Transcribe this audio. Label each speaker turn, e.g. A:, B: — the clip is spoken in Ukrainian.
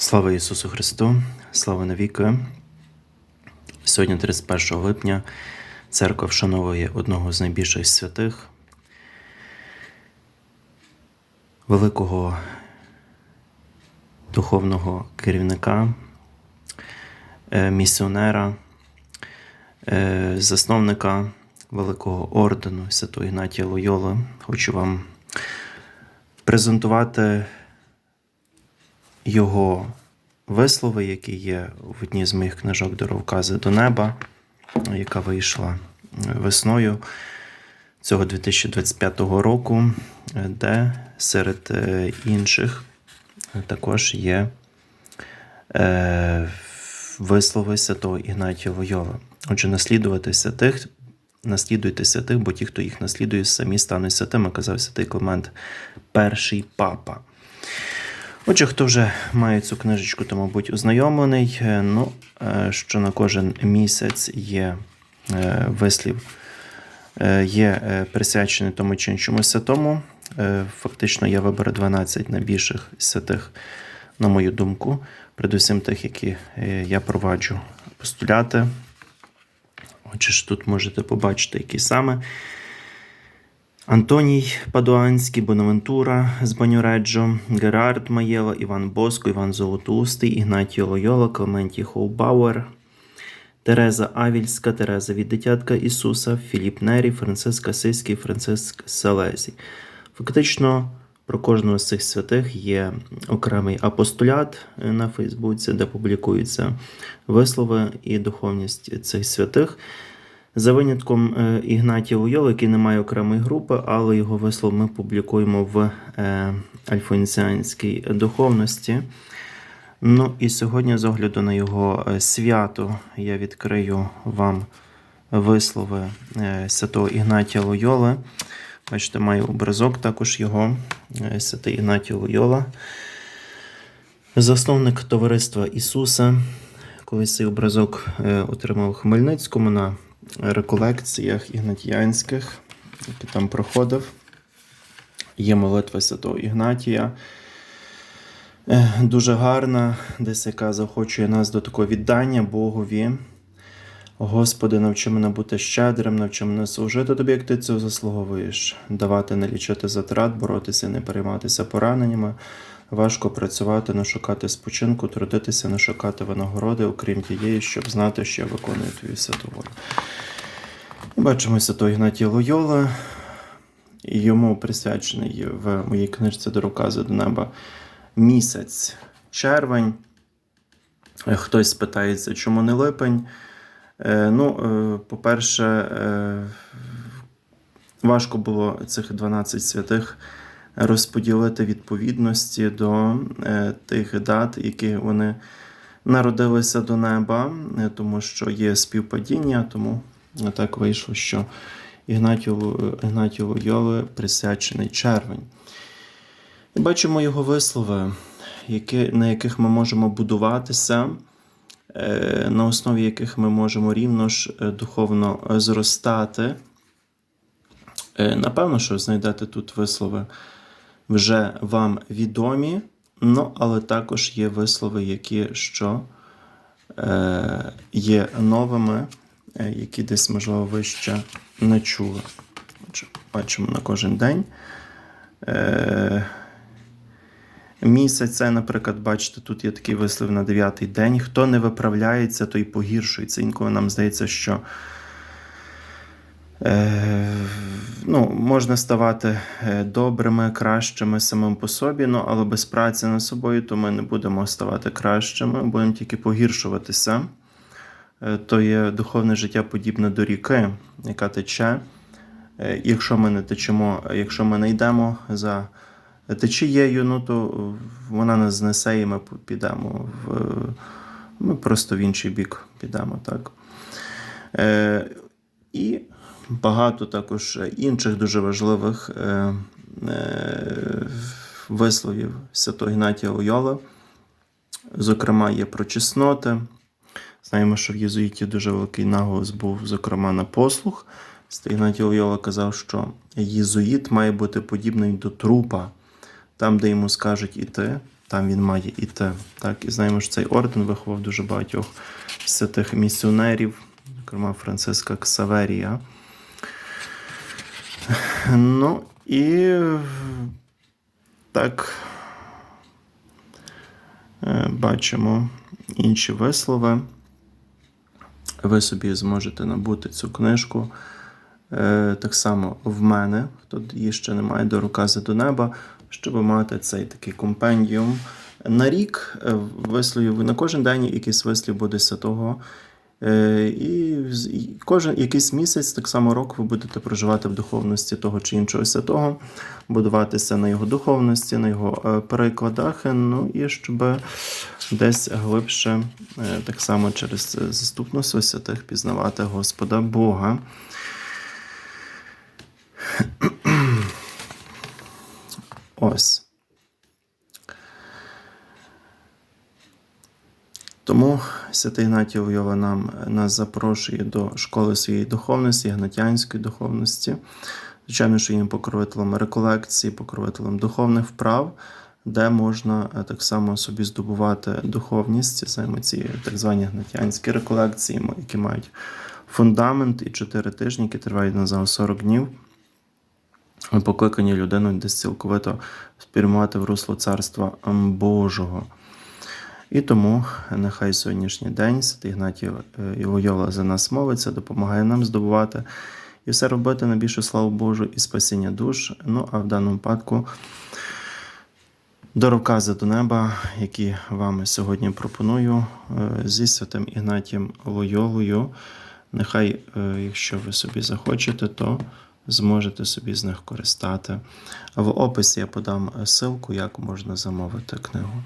A: Слава Ісусу Христу, слава навіки. Сьогодні, 31 липня, церква вшановує одного з найбільших святих, великого духовного керівника, е, місіонера, е, засновника Великого ордену Святого Ігнатія Лойоли. Хочу вам презентувати його вислови, які є в одній з моїх книжок Дороговкази до неба, яка вийшла весною цього 2025 року, де серед е, інших також є е, вислови святого Ігнатія Лойоли. Отже, наслідувати святих, наслідуйте святих, бо ті, хто їх наслідує, самі стануть святими, казав святий Климент, перший папа. Отже, хто вже має цю книжечку, то, мабуть, ознайомлений. Е, Ну, е, що на кожен місяць є е, вислів, є присвячений тому чи іншому святому. Фактично, я виберу 12 найбільших святих, на мою думку, передусім тих, які я проваджу постуляти. Отже ж, тут можете побачити, які саме. Антоній Падуанський, Бонавентура з Банюреджо, Герард Маєла, Іван Боско, Іван Золотоустий, Ігнатій Лойола, Клементій Хоубауер, Тереза Авільська, Тереза від дитятка Ісуса, Філіп Нері, Франциск Асиський, Франциск Салезій. Фактично про кожного з цих святих є окремий апостолят на Фейсбуці, де публікуються вислови і духовність цих святих. За винятком е, Ігнатія Лойоли, який не має окремої групи, але його вислов ми публікуємо в е, альфоніціанській духовності. Ну і сьогодні, з огляду на його е, свято, я відкрию вам вислови святого Ігнатія Лойоли. Бачите, маю образок також його, святий Ігнатій Лойола. Засновник товариства Ісуса. Колись цей образок отримав у Хмельницькому на реколекціях ігнатіянських, які там проходив. Є молитва святого Ігнатія. Е, Дуже гарна, десь яка заохочує нас до такого віддання Богові. Господи, навчи мене бути щедрим, навчи мене служити тобі, як ти цього заслуговуєш, давати не лічити затрат, боротися, не перейматися пораненнями, важко працювати, не шукати спочинку, трудитися, не шукати винагороди, окрім тієї, щоб знати, що я виконую твою святу волю. Бачимо святого Ігнатія Лойола, йому присвячений в моїй книжці до розказу до неба місяць червень. Хтось спитається, чому не липень. Е, Ну, е, по-перше, е, важко було цих 12 святих розподілити відповідності до е, тих дат, які вони народилися до неба, е, тому що є співпадіння, тому так вийшло, що Ігнатію, Ігнатію Лойоли присвячений червень. Бачимо його вислови, які, на яких ми можемо будуватися, е, на основі яких ми можемо рівно ж духовно зростати. Напевно, що знайдете тут вислови вже вам відомі, ну, але також є вислови, які що е, є новими, е, які десь, можливо, ви ще не чули. Бачимо на кожен день. Е, Місяць, це, наприклад, бачите, тут є такий вислів на дев'ятий день. Хто не виправляється, той погіршується. Інколи нам здається, що е, ну, можна ставати е, добрими, кращими самим по собі, ну, але без праці над собою, то ми не будемо ставати кращими, будемо тільки погіршуватися. Е, То є духовне життя подібне до ріки, яка тече. Е, Якщо ми не течемо, якщо ми не йдемо за течією, ну то вона нас знесе і ми підемо в ми просто в інший бік підемо. так. І багато також інших дуже важливих е, е, висловів Святого Гнатія Лойола. Зокрема, є про чесноти. Знаємо, що в єзуїті дуже великий наголос був, зокрема, на послух. Святий Гнатій Лойола казав, що єзуїт має бути подібний до трупа. Там, де йому скажуть іти, там він має іти. Так, і знаємо, що цей орден виховав дуже багатьох святих місіонерів, зокрема Франциска Ксаверія. Ну і так е, бачимо інші вислови. Ви собі зможете набути цю книжку. Е, Так само в мене, хто її ще не має до рукази до неба, щоб мати цей такий компендіум. На рік е, висловів на кожен день якийсь вислів буде святого. Е, І кожен якийсь місяць, так само рок, ви будете проживати в духовності того чи іншого святого, будуватися на його духовності, на його е, перекладах. Ну і щоб десь глибше, е, так само через заступництво святих, пізнавати Господа Бога. Ось. Тому святий Ігнатій Лойова нам нас запрошує до школи своєї духовності, ігнатянської духовності. Звичайно, що є покровителем реколекції, покровителем духовних вправ, де можна е, так само собі здобувати духовність, саме ці так звані гнатянські реколекції, які мають фундамент і 4 тижні, які тривають на 40 днів. Покликані людину десь цілковито спрямувати в русло Царства Божого. І тому нехай сьогоднішній день Святий е, Ілойола за нас молиться, допомагає нам здобувати і все робити на більшу славу Божу і спасіння душ. Ну а в даному випадку до рукази до неба, які вам сьогодні пропоную е, зі святим Ігнатієм Лойолою. Нехай, е, якщо ви собі захочете, то зможете собі з них користати. В описі я подам ссылку, як можна замовити книгу.